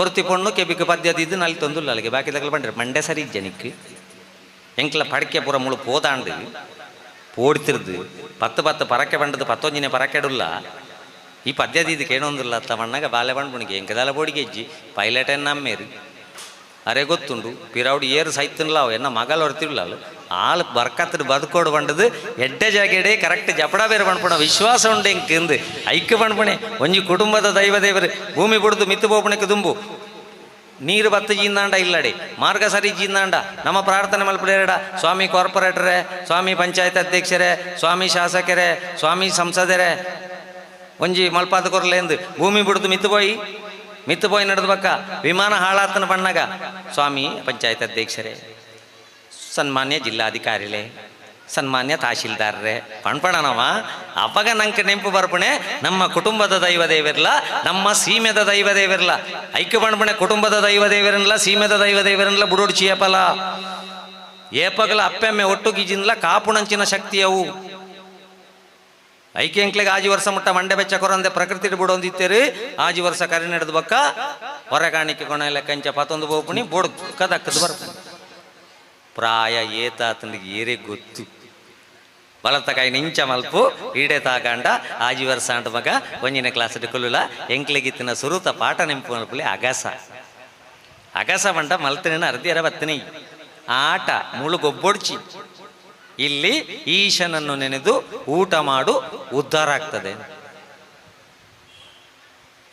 ಒರ್ತಿ ಪೊಣ್ಣು ಕೆಬಿಕ್ ಪದ್ಯದ ಇದು ನಲ್ಲಿ ತೊಂದುಲ್ಲ ಅಲ್ಲಿಗೆ. ಬಾಕಿ ತಗಲ್ ಬಂಡ್ರೆ ಮಂಡೆ ಸರಿ ಜನಿಕ್ ಎಂಕ್ಲ ಪಡಕೆ ಪೂರ ಮುಳು ಪೋದಾಂಡು. ಪೋಡ್ತಿರ್ದು. ಪತ್ತು ಪತ್ತು ಪರಕೆ ಬಂಡದು ಪತ್ತೊಂಜಿನ ಪರಕೆಡುಲ್ಲ ಈ ಪದ್ಯದ ಇದಕ್ಕೆ ಏನೊಂದಿಲ್ಲ ಅತ್ತ ಮಣ್ಣಾಗ ಬಾಲೆ ಬಂಡ್ಬುಣಿಗೆ ಎಂಕದಾಲ ಬೋಡಿಗೆ ಇಜ್ಜಿ. ಪೈಲಟ್ ಎನ್ನ ನಮ್ಮೇರಿ. ಅರೆ ಗೊತ್ತುಂಡು. ಪಿರೌಡು ಏರು ಸೈತನ್ಲ ಅವು. ಎನ್ನ ಮಗಲ್ ಹೊರ್ತಿರ್ಲ ಆಳು ಬರ್ಕತ್ತದು ಬದುಕೋಡು ಬಂಡದು ಎಡ್ಡೆ ಜಾಗೆಡೆ ಕರೆಕ್ಟ್ ಜಪಡ ಬೇರೆ ಬಣ್ಪಣ ವಿಶ್ವಾಸ ಉಂಡು ಎಂಕಿಂದು ಐಕ್ಯ ಬಣ್ಪಣೆ ಒಂಜಿ ಕುಟುಂಬದ ದೈವ ದೇವರು. ಭೂಮಿ ಬಿಡ್ದು ಮಿತ್ತು ಬೋಪಣಕ್ಕೆ ದುಂಬು. ನೀರು ಬತ್ತ ಜೀಂದಾಂಡ ಇಲ್ಲಡೆ. ಮಾರ್ಗ ಸರಿ ಜೀಂದಾಂಡ ನಮ್ಮ ಪ್ರಾರ್ಥನೆ ಮಲ್ಪಡೇರಡ ಸ್ವಾಮಿ ಕಾರ್ಪೊರೇಟರೇ, ಸ್ವಾಮಿ ಪಂಚಾಯತ್ ಅಧ್ಯಕ್ಷರೇ, ಸ್ವಾಮಿ ಶಾಸಕರೇ, ಸ್ವಾಮಿ ಸಂಸದರೇ. ಒಂಜಿ ಮಲ್ಪಾದ ಕೊರಲೆಂದು ಭೂಮಿ ಬಿಡ್ದು ಮಿತ್ತು ಪೋಯಿ. ಮಿತ್ತು ಬೋಯಿ ನಡೆದ ಬಕ್ಕ ವಿಮಾನ ಹಾಳಾತನ ಬಣ್ಣಗ. ಸ್ವಾಮಿ ಪಂಚಾಯತ್ ಅಧ್ಯಕ್ಷರೇ. ಸನ್ಮಾನ್ಯ ಜಿಲ್ಲಾಧಿಕಾರಿಗಳೇ ಸನ್ಮಾನ್ಯ ತಹಶೀಲ್ದಾರ್ರೆ. ಪಣ್ಪಣನವ ಅಪಗ ನಂಗೆ ನೆಂಪು ಬರ್ಪಣೆ, ನಮ್ಮ ಕುಟುಂಬದ ದೈವ ದೇವಿರ್ಲ, ನಮ್ಮ ಸೀಮೆದ ದೈವ ದೇವಿರ್ಲ. ಐಕ್ಯ ಪಣ್ಪಣೆ, ಕುಟುಂಬದ ದೈವ ದೇವಿರನ್ಲ, ಸೀಮೆದ ದೈವ ದೇವಿರನ್ಲ ಬುಡೋಡು ಚಿಯಪಲ. ಏಪಗಲ ಅಪ್ಪೆಮ್ಮೆ ಒಟ್ಟು ಗಿಜಿನ್ಲ ಕಾಪುಣಂಚಿನ ಶಕ್ತಿಯವು ಐಕ್ಯ ಎಂಕ್ಲೆಗೆ ಆಜಿ ವರ್ಷ ಮುಟ್ಟ ಮಂಡೆ ಬೆಚ್ಚ ಕೊರಂದೆ ಪ್ರಕೃತಿ ಬಿಡೊಂದಿತ್ತೇರಿ, ಆಜಿ ವರ್ಷ ಕರೆ ನಡೆದ ಬಕ್ಕ, ಹೊರಗಾಣಿಕೆ ಕೊನೆಲ್ಲ ಕಂಚ ಪತ್ತೊಂದು ಬೋಪುಣಿ, ಬೋಡ್ ಕದಕ್ಕದು ಬರ್ತಾನೆ ಪ್ರಾಯ ಏತಾತನಿಗೆ ಏರೇ ಗೊತ್ತು. ಬಲತಕಾಯಿ ನಿಂಚ ಮಲ್ಪು, ಈಡೆ ಆಜಿ ವರ್ಷ ಅಂಟ ಮಗ, ಒಂಜಿನ ಕ್ಲಾಸ್ ಕೊಲ್ಲುಲ, ಎಂಕ್ಲಿಗಿತ್ತಿನ ಸುರುತ ಪಾಠ ನೆಂಪು ಮಲ್ಪುಲಿ ಅಗಸ. ಅಗಸ ಬಂಡ ಮಲ್ತನೇನ ಅರ್ದಿಯರ ಬತ್ತಿನಿ. ಆಟ ಮುಳುಗೊಬ್ಬೊಡ್ಚಿ. ಇಲ್ಲಿ ಈಶನನ್ನು ನೆನೆದು ಊಟ ಮಾಡು, ಉದ್ಧಾರ ಆಗ್ತದೆ.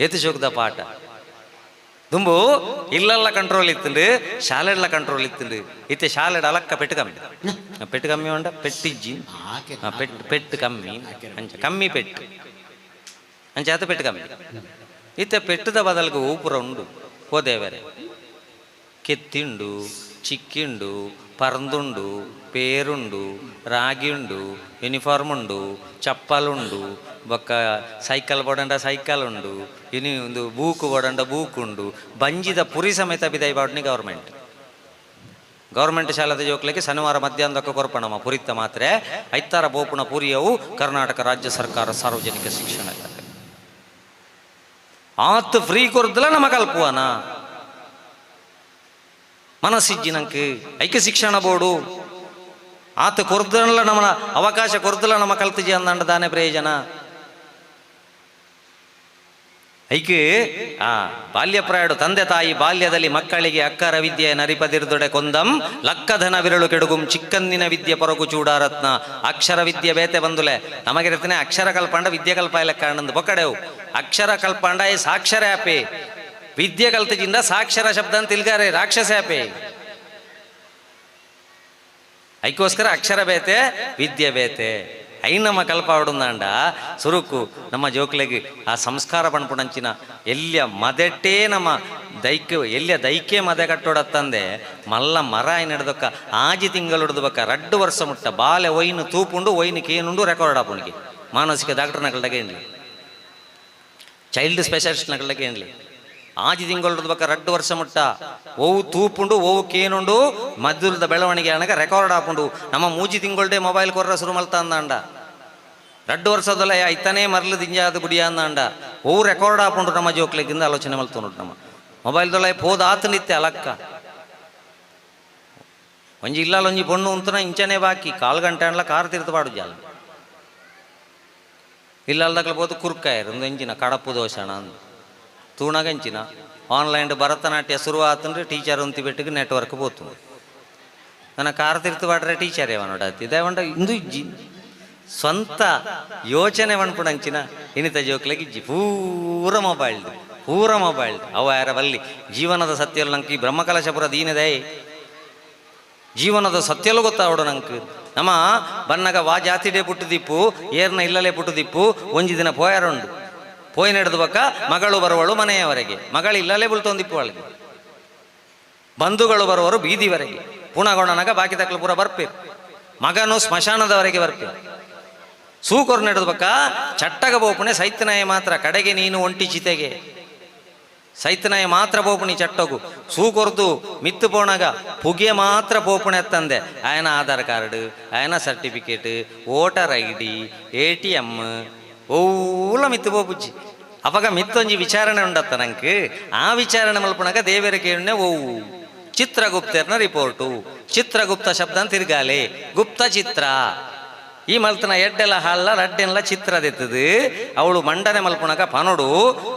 ಎತ್ತು ಶೋಕದ ಪಾಠ. ದುಂಬು ಇಲ್ಲೆಲ್ಲ ಕಂಟ್ರೋಲ್ ಇತ್ತಂಡು ಶಾಲೆಡ್ಲ ಕಂಟ್ರೋಲ್ ಇತ್ತಂಡು ಇತ್ತೆ ಶಾಲೆಡ್ ಅಲಕ್ಕ ಪೆಟ್ಟು ಕಮ್ಮಿ. ಪೆಟ್ಟು ಕಮ್ಮಿ ಉಂಡ ಪೆಟ್ಟಿಜ್ಜಿ. ಪೆಟ್ಟು ಪೆಟ್ಟು ಕಮ್ಮಿ. ಅಂಚ ಕಮ್ಮಿ ಪೆಟ್ಟು. ಅಂಚ ಆತ ಪೆಟ್ಟು ಕಮ್ಮಿ. ಇತ್ತೆ ಪೆಟ್ಟದ ಬದಲಿಗೆ ಊಪುರ ಉಂಡು. ಹೋದೇವರೆ ಕೆತ್ತಿಂಡು ಚಿಕ್ಕಿಂಡು ಪರಂದುಂಡು ಪೇರುಂಡು ರಾಗಿಂಡು ಯೂನಿಫಾರ್ಮ್ ಉಂಡು ಚಪ್ಪಲುಂಡು ಬೊಕ್ಕ ಸೈಕಲ್ ಬೊಡಂಡ ಸೈಕಲ್ ಉಂಡು ಇನಿ ಒಂದು ಬೂಕು ಬೊಡಂಡ ಬೂಕ್ ಉಂಡು, ಬಂಜಿದ ಪುರಿ ಸಮೇತ ಬಿದೈ ಬಾಡ್ನಿ ಗೌರ್ಮೆಂಟ್. ಗೌರ್ಮೆಂಟ್ ಶಾಲಾದ ಜೋಕ್ಲಿಗೆ ಶನಿವಾರ ಮಧ್ಯಾಹ್ನದಕ್ಕೆ ಕೊರ್ಪಣಮ್ಮ ಪುರಿತ ಮಾತ್ರ ಐತಾರ ಬೋಪುಣ ಪುರಿಯವು ಕರ್ನಾಟಕ ರಾಜ್ಯ ಸರ್ಕಾರ ಸಾರ್ವಜನಿಕ ಶಿಕ್ಷಣ ಆತ್ ಫ್ರೀ ಕೊರ್ದಲ ನಮ್ಮ ಕಲ್ಪುವನ. ಮನಸ್ಸಿಜ್ಜಿನಂಕ್ ಐಕ್ಯ ಶಿಕ್ಷಣ ಬೋಡು. ಆತ ಕೊರ್ದಲ್ಲ ನಮ್ಮ ಅವಕಾಶ ಕೊರ್ದಲ್ಲ ನಮ್ಮ ಕಲ್ತಿಜಿ ಅಂದಂಡ ದಾನೆ ಪ್ರಯೋಜನ. ಐಕೆ, ಆ ಬಾಲ್ಯ ಪ್ರಾಯಡು ತಂದೆ ತಾಯಿ ಬಾಲ್ಯದಲ್ಲಿ ಮಕ್ಕಳಿಗೆ ಅಕ್ಕರ ವಿದ್ಯೆ ನರಿಪದಿರ್ದೊಡೆ ಕೊಂದಂ, ಲಕ್ಕಧನ ವಿರಳು ಕೆಡುಗುಂ, ಚಿಕ್ಕಂದಿನ ವಿದ್ಯೆ ಪೊರಗು ಚೂಡಾರತ್ನ. ಅಕ್ಷರ ವಿದ್ಯೆ ಬೇತೆ ಬಂದುಲೆ. ನಮಗೆ ಇರ್ತನೆ ಅಕ್ಷರ ಕಲ್ಪಂಡ ವಿದ್ಯೆ ಕಲ್ಪ ಇಲ್ಲ ಕಾರಣಂದು ಬೊಕ್ಕಡೆವು. ಅಕ್ಷರ ಕಲ್ಪಂಡ ಈ ಸಾಕ್ಷರ ಆಪೆ. ವಿದ್ಯೆ ಕಲ್ತಜಿಂದ ಸಾಕ್ಷರ ಶಬ್ದ ಅಂತ ತಿಳ್ಗಾರೆ ರಾಕ್ಷಸ ಆಪೆ. ಐಕೋಸ್ಕರ ಅಕ್ಷರ ಬೇತೆ, ವಿದ್ಯೆ ಬೇತೆ. ಕಲ್ಪ ಆಡುಂದಾಂಡ ಸುರುಕು ನಮ್ಮ ಜೋಕ್ಲೆಗೆ ಆ ಸಂಸ್ಕಾರ ಪಣ್ಪುಣಂಚಿನ ಎಲ್ಲಿಯ ಮದೆಟ್ಟೇ ನಮ್ಮ ದೈಕ್ಯ, ಎಲ್ಲಿಯ ದೈಕ್ಯ ಮದೆ ಕಟ್ಟೋಡತ್ತಂದೆ. ಮಲ್ಲ ಮರ ನಡೆದೊಕ್ಕ, ಆಜಿ ತಿಂಗಳು ಬಕ್ಕ ರಡ್ಡು ವರ್ಷ ಮುಟ್ಟ, ಬಾಲೆ ಒಯ್ನು ತೂಪುಂಡು ಒಯ್ನು ಕೇನುಂಡು ರೆಕಾರ್ಡ್ ಆಪುಣಿಗೆ ಮಾನಸಿಕ ಡಾಕ್ಟರ್ ನಗಲ್ದಾಗೆ ಏನ್ಲಿ? ಚೈಲ್ಡ್ ಸ್ಪೆಷಲಿಸ್ಟ್ ನಗಲ್ದಾಗೆ ಏನ್ಲಿ? ಆಜಿ ತಿಂಗಳು ಬಕ್ಕ ರಡ್ಡು ವರ್ಷ ಮುಟ್ಟ, ಓವು ತೂಪುಂಡು, ಓವು ಕೇನುಂಡು, ಮದ್ದುರದ ಬೆಳವಣಿಗೆ ಅನಗ ರೆಕಾರ್ಡ್ ಆಪುಂಡು ನಮ್ಮ ಮೂಜಿ ತಿಂಗಳೇ ಮೊಬೈಲ್ ಕೊರ್ರ ಶುರು ಮಲ್ತಾ ಅಂದಾಂಡ రెండు వర్షదలే అయితేనే మరలు దింజాదు బుడియా ರೆಕಾರ್ಡ್ ఓ రికార్డ్ ఆపుకుంటున్నామా జోకుల కింద ఆలోచన వెళ్తుంటున్నామా ಮೊಬೈಲ್ ದೊಳಗೆ ಹೋದಾತನಿತ್ತೆ ಅಲಕ್ಕ. ಒಂಜಿ ಇಲ್ಲ ಒಂಜಿ ಬಣ್ಣು ಉಂತನ ಇಂಚನೆ ಬಾಕಿ. ಕಾಲು ಗಂಟೆ ಅಂಡ್ಲ ಕಾರ್ ತಿರ್ತಾಡು ಜಾಲ ಇಲ್ಲಲ್ದಾಗ್ಲ ಹೋದು ಕುರ್ಕಾಯರು ಒಂದು ಎಂಚಿನ ಕಡಪು ದೋಷಣ ಅಂದು. ತೂಣಾಗ ಎಂಚಿನ ಆನ್ಲೈನ್ ಭರತನಾಟ್ಯ ಶುರುವಾತಂದ್ರೆ ಟೀಚರ್ ಅಂತ ಬೆಟ್ಟಿಗೆ ನೆಟ್ವರ್ಕ್ పోతుంది ನನ್ನ ಕಾರ್ ತಿರ್ತಾಡ್ರೆ ಟೀಚರ್ ಏವನೋಡಾತಿ ದಯವಂಡ ಇಂದು ಸ್ವಂತ ಯೋಚನೆ ಮಾಡ್ಕೊಂಡಂಚಿನ ಇನಿತ ಜೋಕ್ಲೆಗೆ ಇಜ್ಜಿ ಪೂರ ಮೊಬೈಲ್ ಪೂರ ಮೊಬೈಲ್ ಅವ ಯಾರ ಬಲ್ಲಿ? ಜೀವನದ ಸತ್ಯಲ್ ನಂಗೆ ಬ್ರಹ್ಮಕಲಶಪುರ ದೀನದೇ. ಜೀವನದ ಸತ್ಯಲು ಗೊತ್ತಾವಡು ನಂಗೆ. ನಮ್ಮ ಬನ್ನಗ ವಾ ಜಾತಿಡೆ ಪುಟ್ಟುದಿಪ್ಪು, ಏರ್ನ ಇಲ್ಲಲೇ ಪುಟ್ಟುದಿಪ್ಪು, ಒಂಜಿ ದಿನ ಪೋಯಾರುಂಡು. ಪೋಯ್ ನಡೆದು ಬಕ್ಕ ಮಗಳು ಬರುವಳು ಮನೆಯವರೆಗೆ. ಮಗಳು ಇಲ್ಲಲೇ ಬುಳ್ತೊಂದಿಪ್ಪು ಅವಳಿಗೆ. ಬಂಧುಗಳು ಬರುವರು ಬೀದಿವರೆಗೆ. ಪುಣಗೊಂಡನಾಗ ಬಾಕಿ ತಕ್ಕಲು ಪೂರ ಬರ್ಪೇರು. ಮಗನು ಸ್ಮಶಾನದವರೆಗೆ ಬರ್ಪೇರು. ಸೂಕೊರ್ ನಡೆದು ಬಕ್ಕ ಚಟ್ಟಗ ಬೋಪುಣೆ ಸೈತನಾಯ ಮಾತ್ರ, ಕಡೆಗೆ ನೀನು ಒಂಟಿ ಚಿತೆಗೆ. ಸೈತನಾಯ ಮಾತ್ರ ಬೋಪುಣಿ ಚಟ್ಟಗು. ಸೂಕೊರ್ದು ಮಿತ್ತು ಪೋಣಗ, ಪುಗೆ ಮಾತ್ರ ಬೋಪಣೆ ತಂದೆ. ಆಯನ ಆಧಾರ್ ಕಾರ್ಡ್, ಆಯನ certificate, voter I D, A T M ಓಲ ಮಿತ್ತು ಬೋಪುಜ್ಜಿ. ಅವಾಗ ಮಿತ್ತೊಂಜಿ ವಿಚಾರಣೆ ಉಂಡತ್ತ ನಂಗೆ. ಆ ವಿಚಾರಣೆ ಮಲ್ಪನಾಗ ದೇವರ ಕೇಳನೆ ಓವು ಚಿತ್ರಗುಪ್ತರ್ನ ರಿಪೋರ್ಟು. ಚಿತ್ರಗುಪ್ತ ಶಬ್ದ ತಿರ್ಗಾಲೆ. ಗುಪ್ತ ಚಿತ್ರ. ಈ ಮಲ್ತನ ಎಡ್ಡೆಲ್ಲ ಹಲ್ಲ ರಡ್ಡೆಲ್ಲ ಚಿತ್ರದೆತ್ತದು ಅವಳು ಮಂಡನೆ ಮಲ್ಪುಣಕ ಪನೊಡು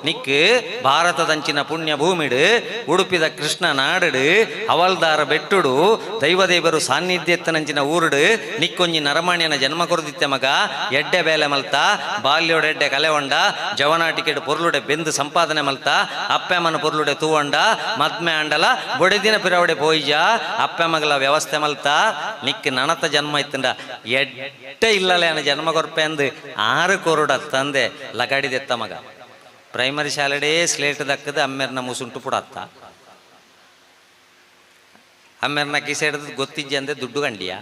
ನಿಕ್ ಭಾರತದಂಚಿನ ಪುಣ್ಯ ಭೂಮಿಡು, ಉಡುಪಿದ ಕೃಷ್ಣ ನಾಡಡು, ಹವಲ್ದಾರ ಬೆಟ್ಟುಡು, ದೈವದೇವರು ಸಾನ್ನಿಧ್ಯತ್ತನಂಚಿನ ಊರುಡು, ನಿಕ್ಕೊಂಜಿ ನರಮಾಣ್ಯನ ಜನ್ಮ ಕೊರದಿತ್ತೆ ಮಗ, ಎಡ್ಡೆ ಬೇಲೆ ಮಲ್ತ ಬಾಲ್ಯೋಡೆಡ್ಡೆ ಕಲೆ ಹೊಂಡ, ಜವನಾಟಿಕೆಡು ಪೊರ್ಲುಡೆ ಬೆಂದು ಸಂಪಾದನೆ ಮಲ್ತ, ಅಪ್ಪೆಮ್ಮನ ಪೊರ್ಲುಡೆ ತೂವಂಡ ಮದ್ಮೆ ಅಂಡಲ ಬೊಡೆದಿನ ಪಿರವಡೆ ಪೋಯ್ಜ ಅಪ್ಪೆಮ್ಮಗಳ ವ್ಯವಸ್ಥೆ ಮಲ್ತ ನಿಕ್ ನನತ ಜನ್ಮ ಇತ್ತಂಡ ಎಡ್ಡೆ ಇಲ್ಲಲೆ ಅನ್ನ ಜನ್ಮ ಕೊರ್ಪೆ ಅಂದು ಆರು ಕೊರುಡ ತಂದೆ ಲಗಾಡಿದೆತ್ತ ಮಗ. Primary ಶಾಲೆಡೇ slate ದಕ್ಕದ ಅಮ್ಮೆರ್ನ ಮುಸುಂಟು ಪುಡತ್ತ. ಅಮ್ಮೆರ್ನ ಕಿಸೆ ಹಿಡ್ದು ಗೊತ್ತಿಜ್ಜಿ ಅಂದೆ ದುಡ್ಡು ಗಂಡಿಯ.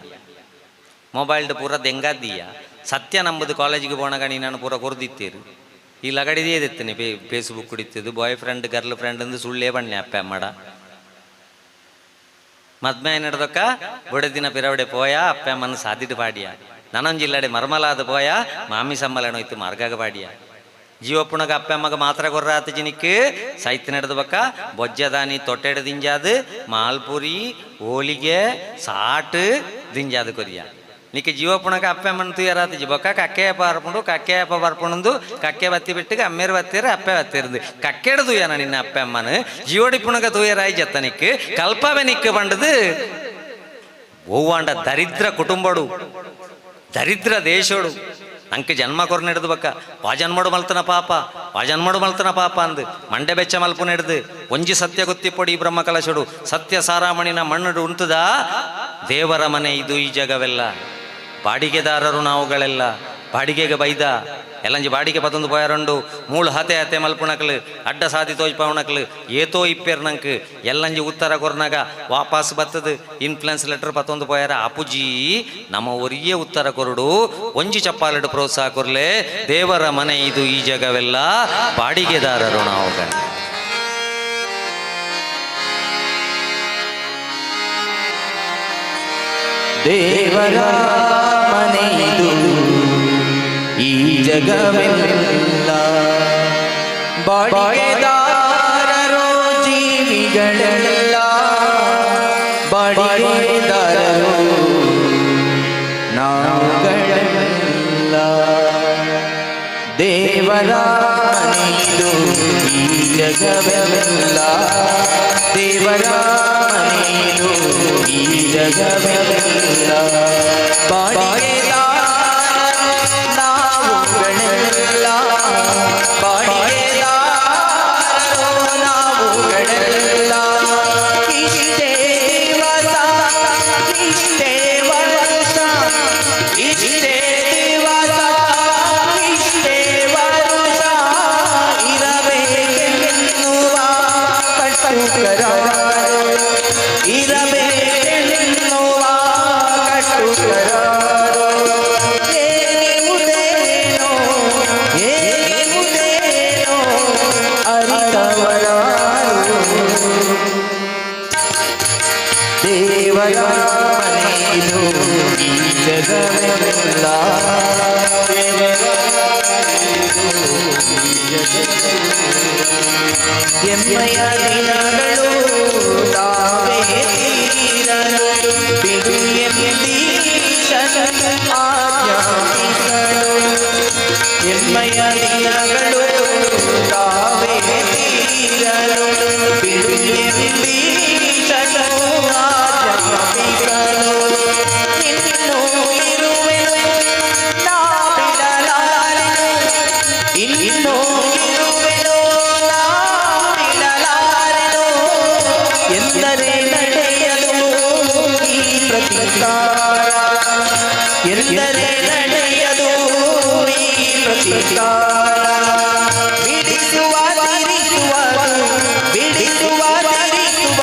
ಮೊಬೈಲ್ಡ್ ಪೂರ ದೆಂಗಾದ್ದೀಯ. ಸತ್ಯ ನಂಬುದು ಕಾಲೇಜಿಗೆ போனಗ ನೀನು ಪೂರ ಕೊರ್ದಿತ್ತೀರು. ಈ ಲಗಡಿದೇ ಎತ್ತೇನೆ ಫೇ ಫೇಸ್ಬುಕ್ ಕುಡಿತಿದ್ದು ಬಾಯ್ ಫ್ರೆಂಡ್ ಗರ್ಲ್ ಫ್ರೆಂಡ್ ಅಂದು ಸುಳ್ಳೇ ಬಣ್ಣೆ ಅಪ್ಪ ಅಮ್ಮಡ. ಮದ್ಮೆ ನಡೆದಕ್ಕ ಬುಡದಿನ ಪಿರವಡೆ ಪೋಯ, ಅಪ್ಪ ಅಮ್ಮನ ಸಾದಿಟ್ಟು ಪಾಡಿಯ. ನನೊಂಜಿಲ್ಲಡೆ ಮರ್ಮಲಾದ ಪೋಯ ಮಾಮಿ ಸಮ್ಮಲನ ಇತ್ತು ಮಾರ್ಗಾಗ ಪಾಡಿಯ ಜೀವಪ್ಪುಣಗ ಅಪ್ಪ ಅಮ್ಮಗ ಮಾತ್ರ ಗೊರ್ರ ಆತ ಜಿನಿಕ್ ಸೈತ್ ನಡೆದ ಬಕ್ಕ ಬೊಜ್ಜದಾನಿ ತೊಟ್ಟೆಡ ದಿಂಜಾದು ಮಾಲ್ಪುರಿ ಹೋಳಿಗೆ ಸಾಟ್ ದಿಂಜಾದು ಕೊರಿಯ నీకు జీవపుణక అప్పెమ్మను తీయరాదు జీవొక్క కక్కే పార్పుండు కక్కే అప్ప పర్పుండు కక్కే బత్తి పెట్టి అమ్మేరు బత్తేరు అప్పే బత్తేరుంది కక్కేడు తూయన నిన్న అప్పెమ్మను జీవడి పుణక తూయరాయి చెత్త నీకు కల్పవే నీకు పండుదు ಓವಾಂಡ ದರಿದ್ರ ಕುಟುಂಬಡು ದರಿದ್ರ ದೇಶೋಡು. ನಂಗೆ ಜನ್ಮ ಕೊರ ನಡೆದು ಬಕ್ಕ. ವಾ ಜನ್ಮಡು ಮಲ್ತನ ಪಾಪ. ವಾ ಜನ್ಮಡು ಮಲ್ತನ ಪಾಪ ಅಂದು ಮಂಡೆ ಬೆಚ್ಚ ಮಲ್ಪು ನಡೆದು. ಒಂಜಿ ಸತ್ಯ ಗೊತ್ತಿ ಪೊಡಿ ಬ್ರಹ್ಮ ಕಲಶಡು. ಸತ್ಯ ಸಾರಾಮಣಿನ ಮಣ್ಣಡು ಉಂಟುದ ದೇವರ ಮನೆ ಇದು ಈ ಜಗವೆಲ್ಲ. ಬಾಡಿಗೆದಾರರು ನಾವುಗಳೆಲ್ಲ. ಬಾಡಿಗೆಗೆ ಬೈದ. ಎಲ್ಲಂಜಿ ಬಾಡಿಗೆ ಪತ್ತೊಂದು ಪೋಯಾರಂಡು. ಮೂಳು ಹತೆ ಹತೆ ಮಲ್ಪುಣಕ್ಲು, ಅಡ್ಡ ಸಾದಿ ತೋಜ್ಪವಣಕ್ಲು ಏತೋ ಇಪ್ಪೇರ್ ನಂಕ್ ಎಲ್ಲಂಜಿ ಉತ್ತರ ಕೊರ್ನಾಗ ವಾಪಸ್ ಬತ್ತದು. Influence letter ಪತ್ತೊಂದು ಪೋಯಾರ. ಅಪುಜಿ, ನಮ್ಮ ಒರಿಯೇ ಉತ್ತರ ಕೊರಡು. ಒಂಜಿ ಚಪ್ಪಾಲಡು ಪ್ರೋತ್ಸಾಹ ಕೊರ್ಲೆ. ದೇವರ ಮನೆ ಇದು ಈ ಜಗವೆಲ್ಲ. ಬಾಡಿಗೆದಾರರು ನಾವು ದೇವರ ಮನೆ ಈ ಜಗವೆಲ್ಲ ಬಾಡಿಗೆದಾರರೋ ಜೀವಿಗಳೆಲ್ಲ ಬಾಡಿಗೆದಾರರು ನಾವುಗಳೆಲ್ಲ ದೇವರ ಮನೆಯಿದು ಈ ಜಗವೆಲ್ಲ ದೇವರ ಮನೆಯಿದು ಈ ಜಗವೆಲ್ಲ ದೇವರ ಮನೆಯಿದು ಈ ಜಗವೆಲ್ಲ ಎಮ್ಮೆಯ ದಿನಗಳು ತಾವೇ ತೀರಲು ಬಿಡು ಎಂದೀಶನ ಆಜ್ಞಾಪಿಸಲು ಎಮ್ಮೆಯ ದಿನಗಳು ತಾವೇ ತೀರಲು ಎಂದರೆ ನಡೆಯದು ಈ ಪ್ರತಿಕಾರ ಬಿಡಿಸುವ ತಿರಿಸುವ ಬಿಡಿಸುವ ತಿರಿಸುವ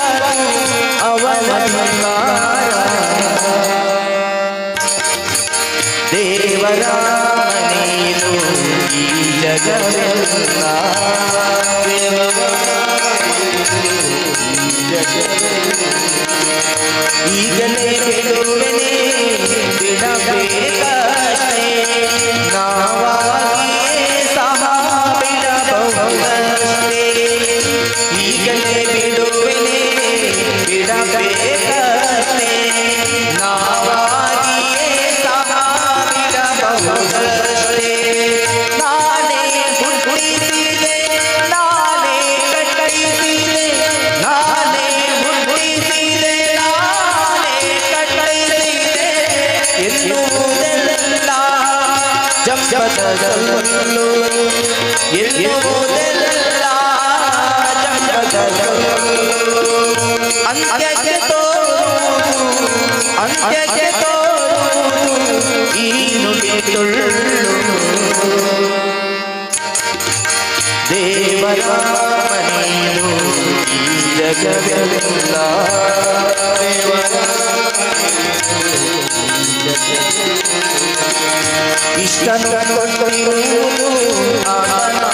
ಅವನ ಬಂಗಾರ ದೇವರ ಮನೆಯು ಈ ಜಗವೆಲ್ಲ ಜಂಪದಲ್ಲೂ ಎನ್ನುವುದೆಲ್ಲ ಜಂಪದಲ್ಲೂ ಅಂತ್ಯಕ್ಕೆ ತೋರು ಅಂತ್ಯಕ್ಕೆ ತೋರು దేవరామణీయో జగవెల్లా ఇష్టను కొట్టు ఆనా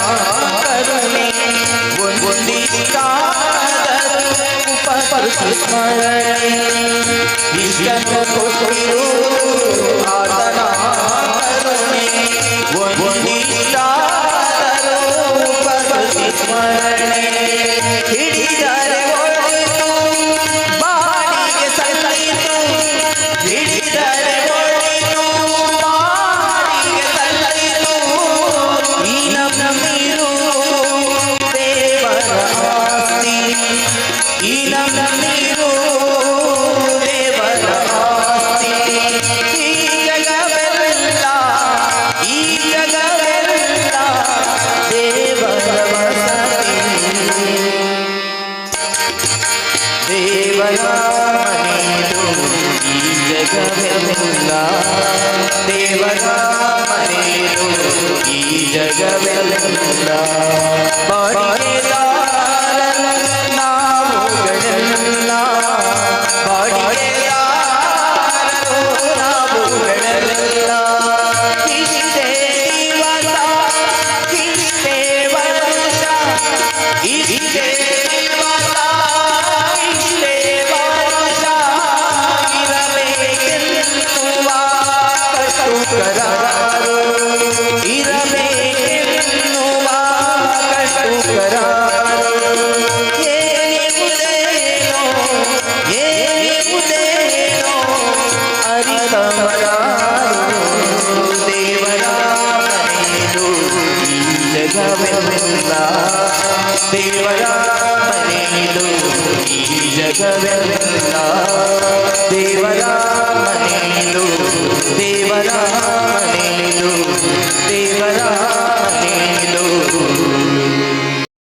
Devadamani Durgi Jagavelinda Devadamani